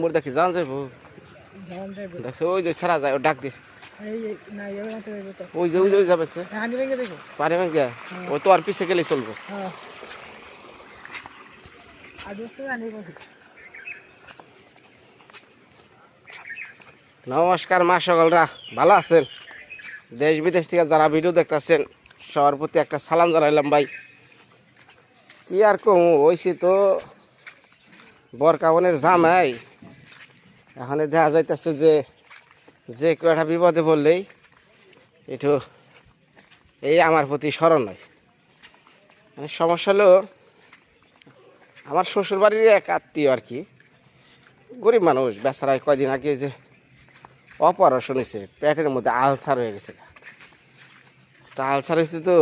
মোর দেখি জান যাইবো। দেখছ ওই যে ছাড়া যায় ও ডাক দে। ওই যে ওই যে ওই যাবে সে হানি ভেঙে ও তো আর পিছে গেলে চলবো। হ্যাঁ। নমস্কার মা সকলরা। ভালো আছেন? দেশ বিদেশ থেকে যারা ভিডিও দেখতেছেন সবার প্রতি একটা সালাম জানাইলাম ভাই। কি আর কম ওইসি তো বরকাবনের জামাই। এখন দেখা যাইতেছে যে যে একটা বিপদে পড়লেই একটু এই আমার প্রতি স্মরণ নয় মানে সমস্যা হলো, আমার শ্বশুর বাড়ির এক আত্মীয় আর কি, গরিব মানুষ, বেচারায় কয়দিন আগে যে অপারেশন হয়েছে, পেটের মধ্যে আলসার হয়ে গেছে তা আলসার হয়েছে তো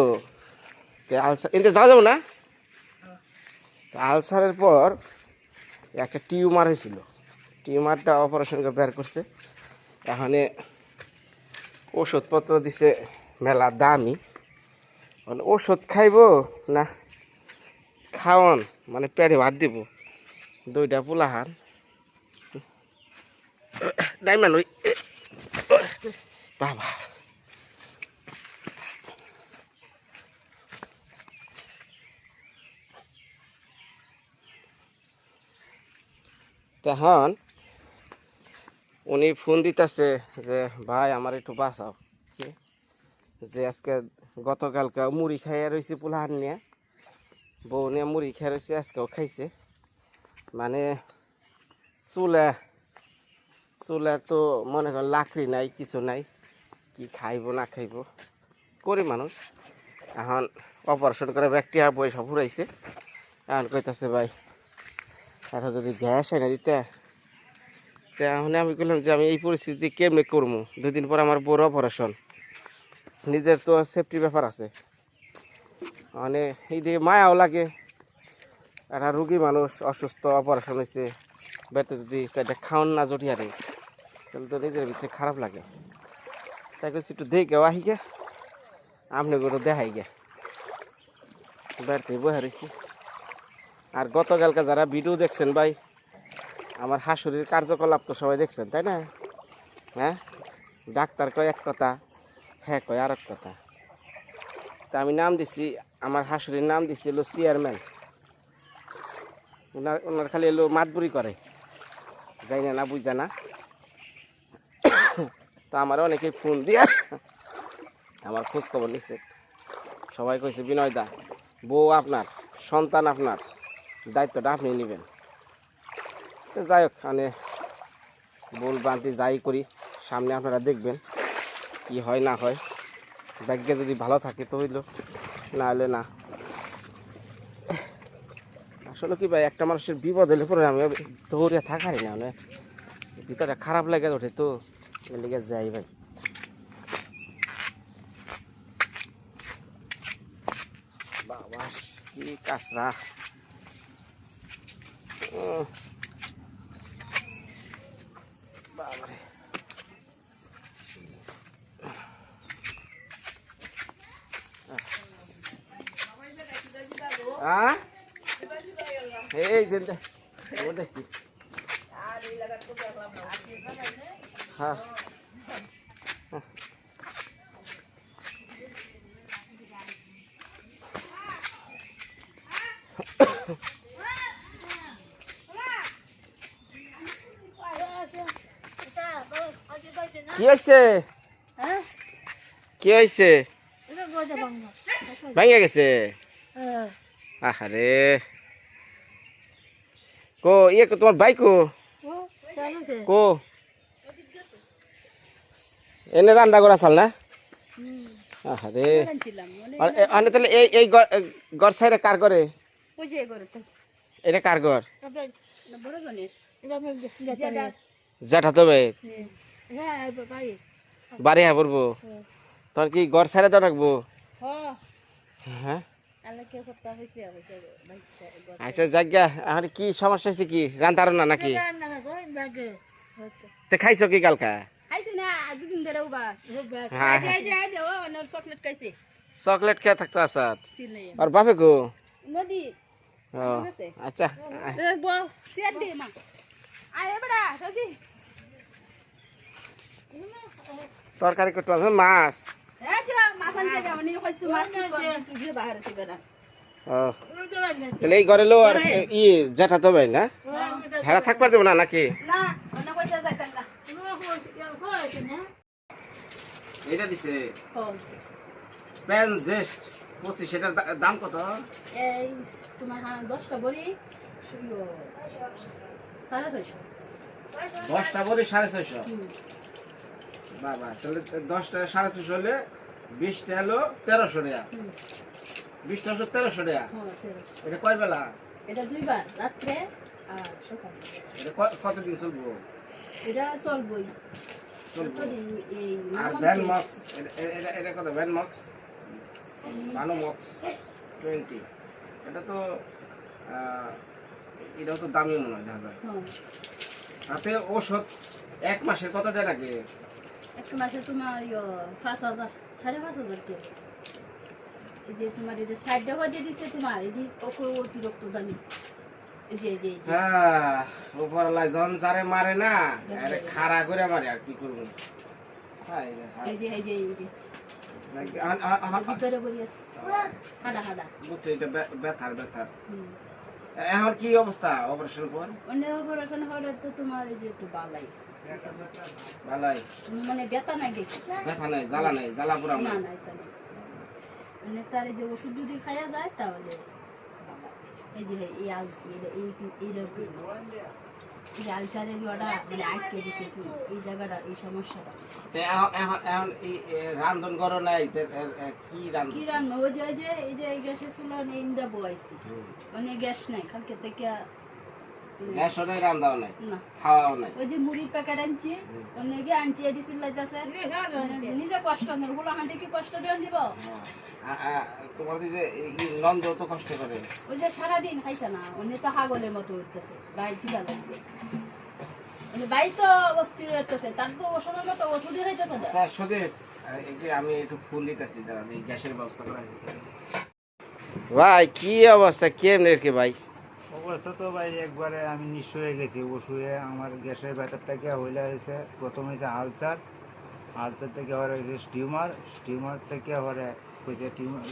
আলসার এতে যাওয়া যাব না? তো আলসারের পর একটা টিউমার হয়েছিল। টিউমারটা অপারেশন করে বের করছে। এখানে ওষুধপত্র দিছে, মেলা দামি। মানে ওষুধ খাইবো না খাওয়ান মানে পেটে ভাত দিব। দুইটা পোলাহান। ডাইমান ওই বাবা। তখন উনি ফোন দিতেছে যে, ভাই, আমার একটু বাঁচাও? যে আজকে গতকালকে মুড়ি খাইয়া রয়েছে পোলাহান নিয়ে। বউ নিয়ে মুড়ি খাইয়া রয়েছে আজকেও খাইছে। মানে চুলে চুলে তো মনে করেন লাকড়ি নাই, কিছু নাই। কি খাইব, না খাইব? করি মানুষ। এখন অপারেশন করে ব্যাকটেরিয়া পয়সা ফুরাইছে। এখন কইতাছে, ভাই এখন যদি গ্যাস এনে দিতে তা এখন আমি বললাম যে আমি এই পরিস্থিতি কেমনে করব দুদিন পর আমার বড় অপারেশন নিজের তো সেফটি ব্যাপার আছে। মানে এই দিকে মায়াও লাগে। একটা রুগী মানুষ অসুস্থ অপারেশন হয়েছে বেড়তে যদি সেটা খাওয়ান না জটিয়ারে, তাহলে তো নিজের ভিতরে খারাপ লাগে। তাই করছি একটু আহি গে। আপনি করে দেখাই গে। বেড়তে বহে রয়েছি আর গতকালকে যারা ভিডিও দেখছেন ভাই আমার হাসুরির কার্যকলাপ তো সবাই দেখছেন, তাই না? হ্যাঁ? ডাক্তার কয় এক কথা হ্যাঁ কয় আর এক কথা। তা আমি নাম দিছি, আমার হাসুরির নাম দিছি হলো চেয়ারম্যান। ওনার ওনার খালি এলো মাতবুরি করে। যাই না না বুঝা না। তো আমার অনেকে ফোন দিয়ে আমার খোঁজ খবর নিচ্ছে সবাই কইছে বিনয় দা বউ আপনার, সন্তান আপনার, দায়িত্বটা আপনি নেবেন। তো যাই হোক মানে বল বান্তি যাই করি। সামনে আপনারা দেখবেন কি হয়, না হয়। ব্যাগ্যে যদি ভালো থাকে তো হইল, না হলে না। আসলে কি ভাই, একটা মানুষের বিপদ হলে পরে আমি দৌড়ে থাকারি না মানে ভিতরে খারাপ লাগে ওঠে তো, এর লেগে যাই ভাই। বাবা কি কাঁচরা আহ এই যে ওটাছি হ্যাঁ। কি হয়েছে? হ্যাঁ? কি হয়েছে? গজা গেছে? হ্যাঁ আহারে। কো ইয়ে কো তোমার বাইক কো? কো? এনে রান্না করা চাল না? আহারে। মানে আনে তাহলে এই এই ঘর- ঘর সাইডে কার করে তো। এটা কার ঘর? জ্যাঠা তবে হ্যাঁ ভাই। বাড়ি হ্যাঁ পড়ব? তখন কি ঘর সাইডে তো রাখব হ্যাঁ? হ্যাঁ আচ্ছা জায়গা এখন কি সমস্যা হয়েছে কি? রান্তার না নাকি? তে খাইছো কি কালকা? খাইছে না দুদিন ধরে উবাস হ্যাঁ না চকলেট খেয়ে থাকতো আসাদ? আর বাপে গো? আচ্ছা। তরকারি করতে মাছ। এই ঘরে লো আর ই জেঠা তো ভাই না? হেরা থাকবার দেবো না নাকি? এটা দিছে। প্যান জেস্ট পঁচিশ দাম কত? এই তোমার দশটা বড়ি সাড়ে ছয়শো। দশটা বলে সাড়ে। বাবা, তাহলে দশটা সাড়ে ছয়শো হলে বিশটা হলো তেরোশো টাকা। বিশটা হলো তেরোশো টাকা। হ্যাঁ। এটা কয় বেলা? এটা দুইবার রাত্রে আর সকালে। এটা কতদিন চলবো? এটা চলবই। আর ভ্যান। মক্স এটা- এটা কত? ভ্যান মক্স ভানো মক্স টোয়েন্টি এটা তো এটাও তো দামি মনে হয় যায় হ্যাঁ। তাতে ওষুধ এক মাসের কত টাকা লাগে? একটা মাসে তোমার ইয়ে পাঁচ হাজার। সাড়ে পাঁচ হাজার কে এই যে তোমার এই যে সাইড টাকা দিয়ে দিচ্ছে তোমার এটি ওকে অতিরিক্ত দামি। এই যে এই যে এই যে। হ্যাঁ উপরলাই জন যারে মারে না আরে খাড়া করে মারে আর কি করব? রে। এই যে এই যে এই যে। আহ, আহ, আহ, আহ, ভিতরে বলি আছে হাডা হাডা বুঝছি এটা বে- ব্যথার ব্যথার। হুম। এখন কি অবস্থা? অপারেশন পর অন্য অপারেশন হলে তো তোমার এই যে একটু বালাই। ভালাই মানে ব্যথা নাই দেখি। ব্যথা নাই জ্বালা নাই জ্বালা পুরা না নাই। না এটা নেই মানে তার যে ওষুধ যদি খাওয়া যায় তাহলে এই যে এই আল এই এই এই এই আলচারের ওটা মানে আটকে দিছে কি? এই জায়গাটা এই সমস্যাটা। এখন এখন এখন এই রান্ধন করো নাই তে, এ, এ, কি রান্ধন কি রান্না ওই যে এই যে এই চুলা ইন্দা বয়াইছি মানে গ্যাস নাই কালকে থেকে গ্যাসও নাই রান্ধাও নাই না। খাওয়াও নাই। ওই যে মুড়ির প্যাকেট আনছি অন্য গিয়ে আনছি চিল্লাইতেছে নিজে কষ্ট নেই ওগুলো হাঁটে কি কষ্ট দিয়ে দিব? আ, আ, তোমার যে নন্দ তো কষ্ট করে। ওই যে সারাদিন খাইছে না উনি তো হাগলের মতো উঠতেছে বাই কি তো অস্থির হইতেছে তার তো ওষুধের মতো ওষুধই হইতেছে না। স্যার সুদীপ আরে, এই আমি একটু দিতেছি দাঁড়ান গ্যাসের ব্যবস্থা করেন। ভাই কি অবস্থা? কেমন কি ভাই? অবস্থা তো ভাই একবারে আমি নিঃস্ব হয়ে গেছি। ওষুধে আমার গ্যাসের ব্যাটার থেকে হইলে হয়েছে? প্রথম হয়েছে আলসার আলসার থেকে হওয়ার হয়েছে স্টিমার। স্টিমার থেকে হওয়ারে হয়েছে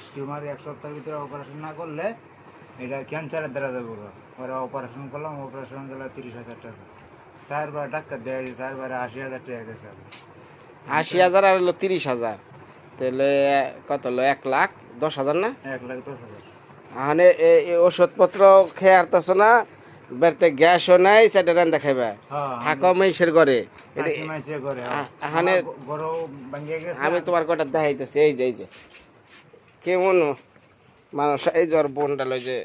স্টিউমার এক সপ্তাহের ভিতরে অপারেশন না করলে এটা ক্যান্সারের দ্বারা যাব ওরা অপারেশন করলাম অপারেশন গেল তিরিশ হাজার টাকা। চারবার ডাক্তার দেওয়া গেছে চারবারে আশি হাজার টাকা গেছে। আশি হাজার আর হলো তিরিশ হাজার। তাহলে কত হলো? এক লাখ? দশ হাজার না? এক লাখ দশ হাজার। মানে এই ওষুধপত্র খেয়ে আরতেছ না বেড়তে গ্যাসও নাই সেটা রান দেখাইবে। হ্যাঁ থাকো মেসের ঘরে। আমি তোমার কটা দেখাইতেছি এই যে এই যে। কেমন মানুষ এই জ্বর বোনটা লই যে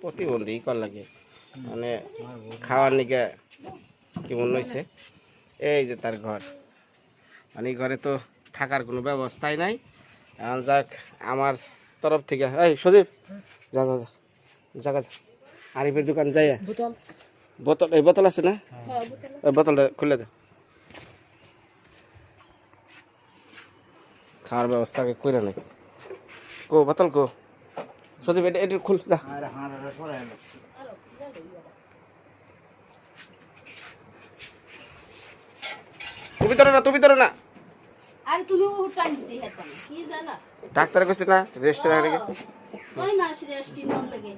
প্রতিবন্ধী কর লাগে? মানে খাওয়ার নিকে কেমন হয়েছে এই যে তার ঘর। মানে ঘরে তো থাকার কোনো ব্যবস্থাই নাই। যাক আমার তরফ থেকে। এই সদীপ! যা যা যা। যা আরিফের দোকান যাই বোতল। বোতল এই বোতল আছে না? হ্যাঁ বোতল ওই বোতলটা খুলে দে। খাওয়ার ব্যবস্থা করে নাই কো বোতল কো। সজীব এটা এটা খুল যা। তুমি ধরো না তুমি ধরো না। আর তুমি হেতাম কি জানা? ডাক্তার কইছে না রেস্টে রাখা রেখে ওই মাস রেস্টি নন লাগে?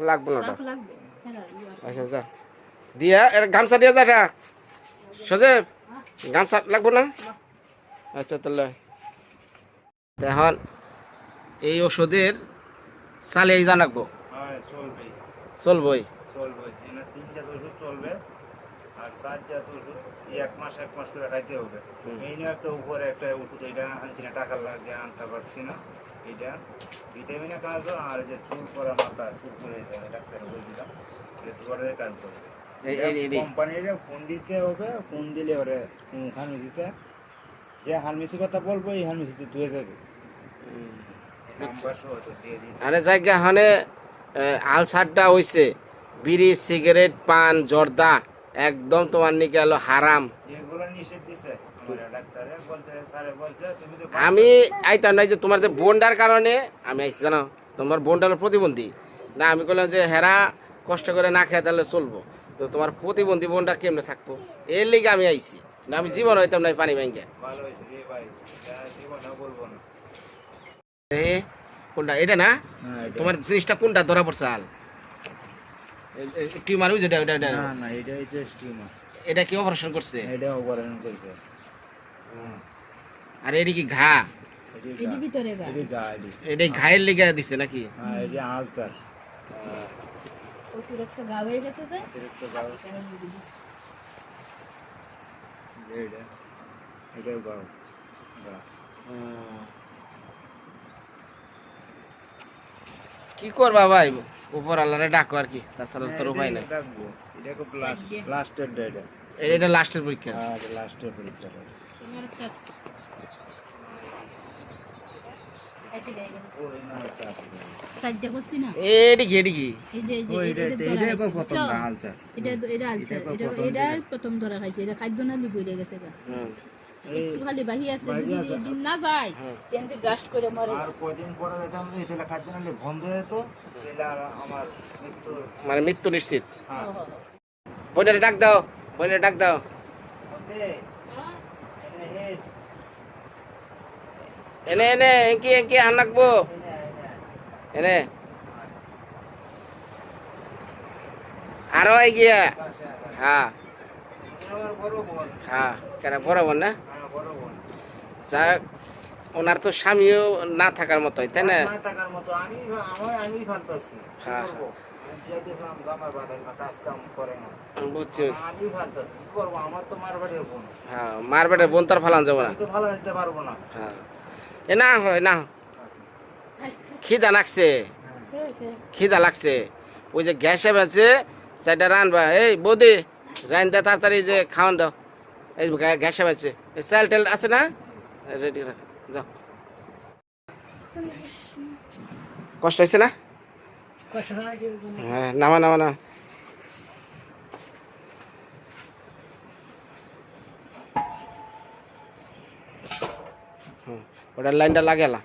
লাগবো না হ্যাঁ। আচ্ছা যা। দিয়া এর গামছা দিয়া যা এটা সজীব গামছা লাগবো না? আচ্ছা তাহলে। এখন এই ওষুধের চালিয়ে জানাকবো। হ্যাঁ চলবে চলবই। চলবে দিনে তিন জাত ওষুধ চলবে। এক মাস এক মাস করে খাইতে হবে। এই একটা উপরে একটা ওষুধ এটা আনছি না টাকা লাগে আনতে পারছি না। এটা ভিটামিনে কাজ আর যে চুল মাথা চুল যায় ডাক্তার বলে দিলাম এটা কাজ ফোন দিতে হবে ফোন দিলে ওরে যে হারমেসি কথা বলব এই হারমেসিতে ধুয়ে যাবে। দিয়েছি। আরে জায়গা হনে আলসারটা হইছে বিড়ি সিগারেট পান জর্দা। একদম তোমার নিকে এলো হারাম। আমি আইতাম নাই যে তোমার যে বোনটার কারণে আমি আইছি জানো? তোমার বোনটা হলো প্রতিবন্ধী। না আমি বললাম যে হেরা কষ্ট করে না খেয়ে তাহলে চলবো। তো তোমার প্রতিবন্ধী বোনটা কেমনে থাকতো? এর লিগে আমি আইছি। না আমি জীবন হইতাম না এই পানি ব্যাংকে কোনটা? এটা না? হ্যাঁ, তোমার জিনিসটা কোনটা? ধরা পড়ছে আল টিউমার ওই যেটা ওটা না না এটা হচ্ছে স্টিমার এটা কি অপারেশন করছে? এটা অপারেশন করছে। আর এটি কি ঘা? এটি ভিতরে গা এটি গা এটি। ঘায়ের লিগে দিছে নাকি? হ্যাঁ এটি আলচার অতিরিক্ত গা হয়ে গেছে যে অতিরিক্ত কারণ এটা এটাও গা গা কি করবা ভাই? উপর আল্লাহরে ডাকো আর কি তাছাড়া তোর উপায় নাই। এটা লাস্টের পরীক্ষা। হ্যাঁ লাস্টের পরীক্ষা না না প্রথম না আলচার এটা এটা আলছে এটা এটা প্রথম এটা দিকে। প্রথম ধরা খাইছে এটা খাদ্য নালি বইরে গেছে। একটু খালি বাহি আছে যদি। দিন না যায় হুম। তেমনি ব্রাশ করে মরে। আর কদিন পরে যেতাম এই তেলে খাদ্য নালে বন্ধ হয়ে যেত তাহলে আমার মৃত্যু মানে মৃত্যু নিশ্চিত। হ্যাঁ। বোনের ডাক দাও বোনের ডাক দাও। এনে এনে এঙ্কি এঙ্কি হান রাখব এনে। আরও এগিয়ে। হ্যাঁ। হ্যাঁ কেন বড় বোন না? যাক ওনার তো স্বামীও না থাকার মতোই তাই না? মতো আমি আমি হ্যাঁ, না। বুঝছি। হ্যাঁ বোন তার ফালান যাব না? হ্যাঁ। এ না হয় না খিদা লাগছে। খিদা লাগছে। ওই যে গ্যাসে বেঁচে চারটা রানবা এই বৌদি রান দে তাড়াতাড়ি যে খাওয়ান দাও। এই গ্যা- গ্যাসে এই চাল টেল আছে না? রেডি রাখ যাও। কষ্ট হয়েছে না? হ্যাঁ নামা নামা না ওটার লাইনটা লাগেলা।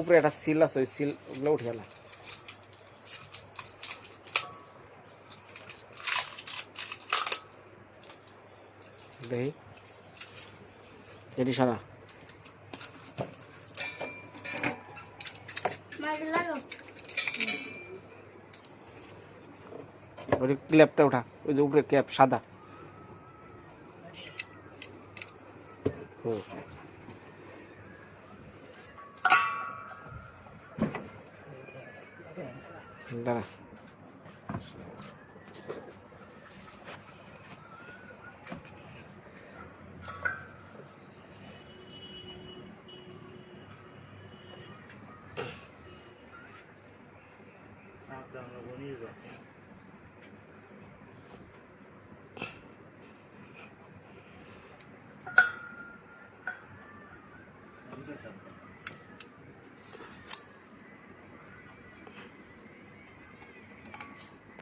উপরে একটা সিল আছে ওই সিল ওগুলো উঠে গেল। দেখি এটি সারা ওই ক্ল্যাপটা ওঠা ওই যে উপরে ক্যাপ সাদা। হুম দাঁড়া।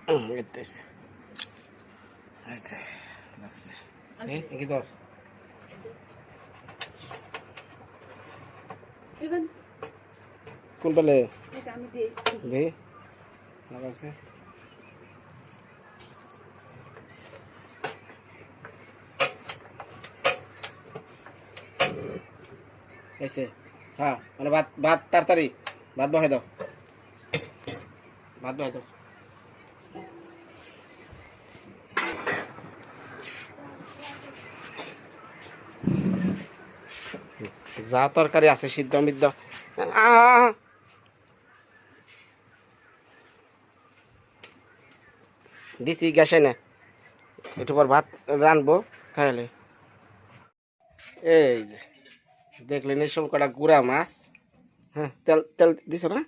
হুম, এতেছে আচ্ছা লাগছে এই কি দশ কোন পেলে দেখি লাগাচ্ছে এসে হ্যাঁ মানে ভাত ভাত তাড়াতাড়ি ভাত বহাই দাও ভাত বহাই দাও যা তরকারি আছে সিদ্ধ মিদ্ধ! দিছি গ্যাসে না একটু পর ভাত রানবো খাইলে। এই যে দেখলেন এই সব কটা গুড়া মাছ। হ্যাঁ তেল তেল দিছো না?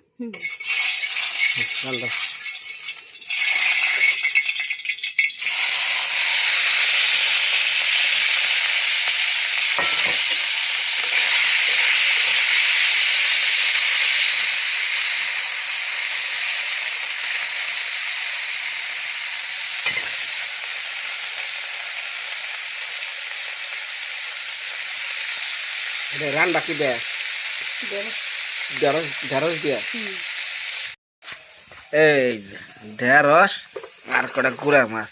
বাকি দেয়? ঢেঁড়স ঢেঁড়স দিয়া? এই ঢেঁড়স আর কটা গুড়া মাছ।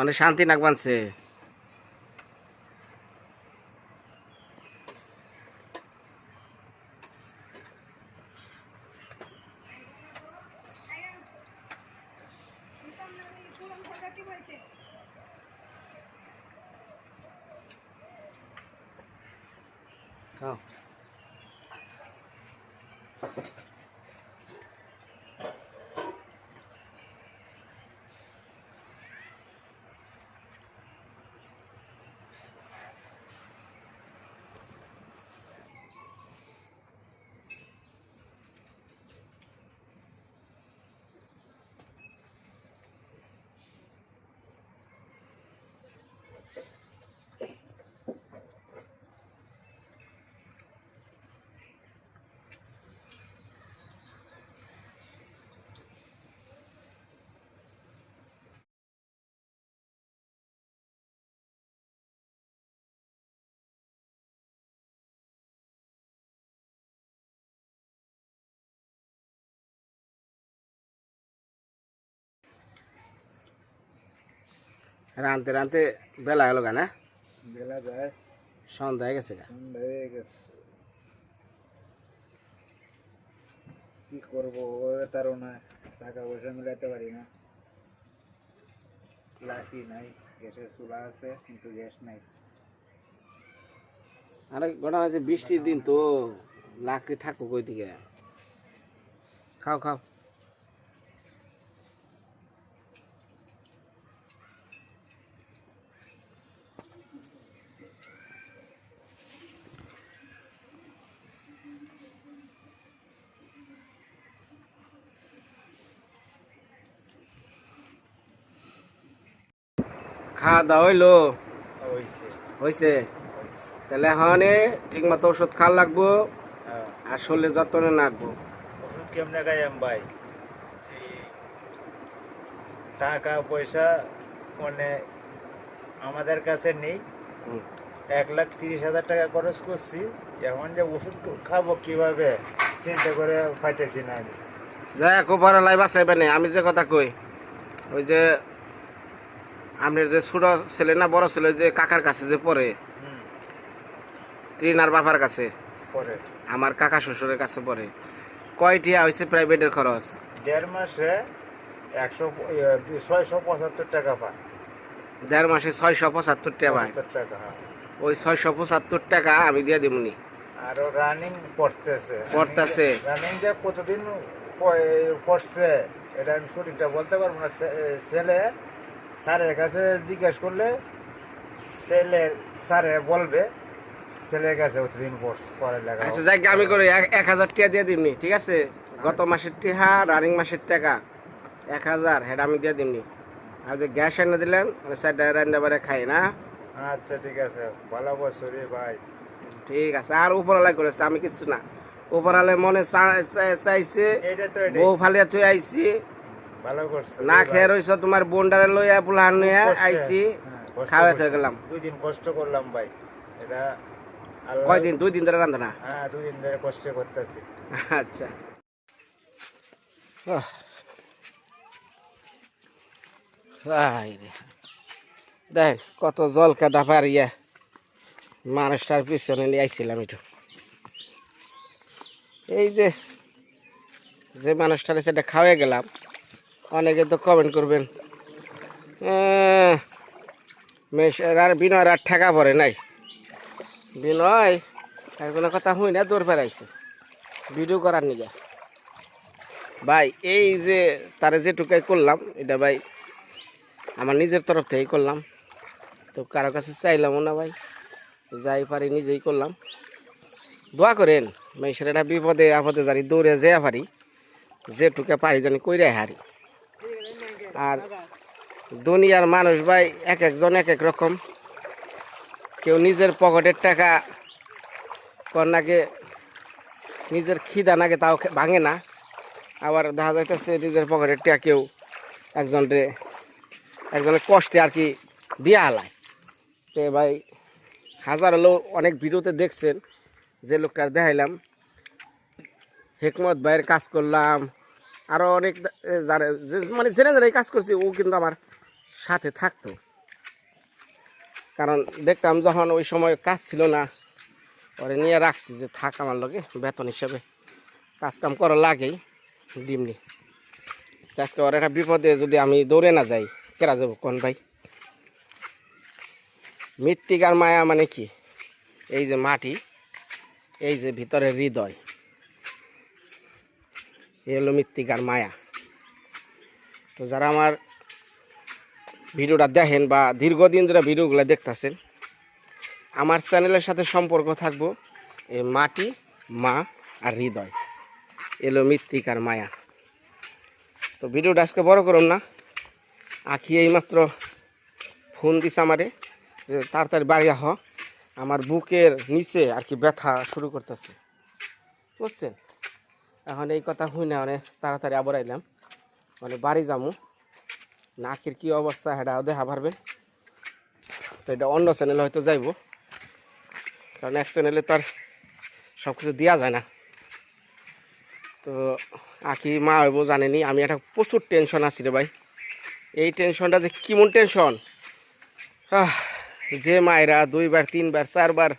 অনেক শান্তি নাক বানছে খাও। রানতে রানতে বেলা গেল না? বেলা যায়। সন্ধ্যা হয়ে গেছে গা। সন্ধ্যা হয়ে গেছে। কি করব? তারও না টাকা পয়সা মিলাতে পারি না। লাঠি নাই গ্যাসের চুলা আছে কিন্তু গ্যাস নাই। আরে ঘটনা আছে বৃষ্টির দিন তো লাকড়ি থাকব কই দিকে খাও খাও। খাওয়া দাওয়া হইল হয়েছে হয়েছে তাহলে এখন ঠিক মতো ওষুধ খাওয়া লাগবো হ্যাঁ। আর শরীরের যত্নে রাখব ওষুধ কেমনে খাইয়াম ভাই? টাকা পয়সা মানে আমাদের কাছে নেই। এক লাখ তিরিশ হাজার টাকা খরচ করছি। এখন যে ওষুধ খাব কীভাবে চিন্তা করে পাইতেছি না আমি। যাই খুব বড় লাই বাঁচাইবে না আমি যে কথা কই ওই যে আপনার যে ছোট ছেলে না বড় ছেলে যে কাকার কাছে যে পড়ে ত্রিনার বাবার কাছে আমার কাকা শ্বশুরের কাছে পড়ে। কয়টিয়া হয়েছে প্রাইভেটের খরচ? দেড় মাসে একশো ছয়শো পঁচাত্তর টাকা পায়। দেড় মাসে ছয়শো পঁচাত্তর টাকা টাকা হ্যাঁ। ওই ছয়শো পঁচাত্তর টাকা আমি দিয়ে দিবনি আরও রানিং পড়তেছে। পড়তেছে। রানিং যে কতদিন পড়ছে এটা আমি সঠিকটা বলতে পারব না। ছেলে স্যারের কাছে জিজ্ঞেস করলে ছেলে স্যারে বলবে ছেলের কাছে পড়ছে পড়ে লেখা আচ্ছা যাই আমি করে এক- হাজার টাকা দিয়ে দিমনি ঠিক আছে? গত মাসের টিহা রানিং মাসের টাকা। এক হাজার হেড আমি দিয়ে দিমনি। আর যে গ্যাস এনে দিলেন স্যার রান্না বারে খাই না। আচ্ছা ঠিক আছে। ভালো বছর ভাই। ঠিক আছে আর উপরালাই করেছে আমি কিচ্ছু না। উপরালে মনে চাইছে। বউ ফালিয়া তুই আইছি। না। খেয়ে রইছ তোমার বোনডারে লইয়া পুলাহান নিয়ে আইছি হ্যাঁ, খাওয়া। হয়ে গেলাম। দুই দিন কষ্ট করলাম ভাই। এটা কয়দিন দুই দিন ধরে রান্ধনা হ্যাঁ দুই দিন ধরে কষ্ট করতেছি। আচ্ছা। দেখেন কত জল কাদা পারিয়া মানুষটার পিছনে নিয়ে আইছিলাম একটু। এই যে যে মানুষটারে সেটা খাওয়াই গেলাম অনেকে তো কমেন্ট করবেন। আর বিনয়ের আর ঠেকা পড়ে নাই। বিনয় একজনের কথা হই না, দৌড় ফেরাইছে ভিডিও করার নিগে। ভাই, এই যে তারে যেটুকাই করলাম, এটা ভাই আমার নিজের তরফ থেকেই করলাম। তো কারও কাছে চাইলামও না ভাই। যাই পারি নিজেই করলাম। দোয়া করেন মেয়ের এটা বিপদে আপদে জানি দৌড়ে যেয়া পারি। যেটুকে পারি জানি কইরে হারি। আর দুনিয়ার মানুষ ভাই, এক একজন এক এক রকম। কেউ নিজের পকেটের টাকা কন্যাকে নিজের খিদা নাকে তাও ভাঙে না। আবার দেখা যাইতেছে নিজের পকেটের টাকা কেউ একজনরে, একজনের কষ্টে আর কি দিয়া হালায়। তো ভাই, হাজার লোক অনেক ভিডিওতে দেখছেন, যে লোকটার দেখাইলাম। হেকমত ভাইয়ের কাজ করলাম আরও অনেক যারা মানে জেনে জেনে কাজ করছি, ও কিন্তু আমার সাথে থাকতো। কারণ দেখতাম যখন ওই সময় কাজ ছিল না ওরে নিয়ে রাখছি যে থাক আমার লগে, বেতন হিসেবে কাজ কাম করা লাগেই দিমনি আজকে ওর একটা বিপদে যদি আমি দৌড়ে না যাই, কেরা যাব কোন ভাই? মৃত্তিকার মায়া মানে কি? এই যে মাটি, এই যে ভিতরে হৃদয়। এই হলো মৃত্তিকার মায়া। তো যারা আমার ভিডিওটা দেখেন বা দীর্ঘদিন ধরে ভিডিওগুলো দেখতেছেন, আমার চ্যানেলের সাথে সম্পর্ক থাকব এই মাটি, মা আর হৃদয়। এলো মৃত্তিকার মায়া। তো ভিডিওটা আজকে বড় করুন না। আখি এইমাত্র ফোন দিছে আমারে যে, তাড়াতাড়ি বাড়ি হ। আমার বুকের নিচে আর কি ব্যথা শুরু করতেছে। বুঝছেন? এখন এই কথা শুই না মানে তাড়াতাড়ি আবার আইলাম। মানে বাড়ি যামু। নাকের কি অবস্থা সেটা দেখা পারবেন তো এটা অন্য চ্যানেলে হয়তো যাইব। কারণ এক চ্যানেলে তো আর সব কিছু দেওয়া যায় না। তো আখি মা হইব জানেনি, আমি একটা প্রচুর টেনশন আছি রে ভাই। এই টেনশনটা যে কেমন টেনশন যে মায়েরা দুইবার, তিনবার, চারবার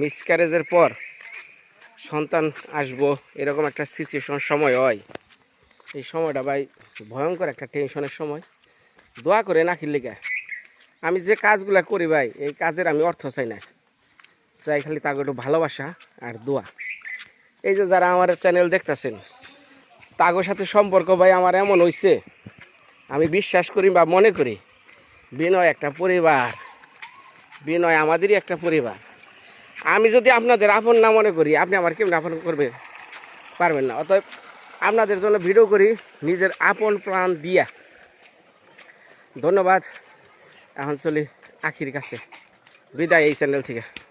মিসক্যারেজের পর সন্তান আসব, এরকম একটা সিচুয়েশন সময় হয়। এই সময়টা ভাই ভয়ঙ্কর একটা টেনশনের সময়। দোয়া করে নাকির লিগা। আমি যে কাজগুলো করি ভাই, এই কাজের আমি অর্থ চাই না। চাই খালি তাকে একটু ভালোবাসা আর দোয়া। এই যে যারা আমার চ্যানেল দেখতেছেন তাগোর সাথে সম্পর্ক ভাই আমার এমন হইছে। আমি বিশ্বাস করি বা মনে করি, বিনয় একটা পরিবার। বিনয় আমাদেরই একটা পরিবার। আমি যদি আপনাদের আপন না মনে করি, আপনি আমার কেমন আপন করবেন পারবেন না। অতএব আপনাদের জন্য ভিডিও করি, নিজের আপন প্রাণ দিয়া। ধন্যবাদ। এখন চলি আখির কাছে। বিদায় এই চ্যানেল থেকে।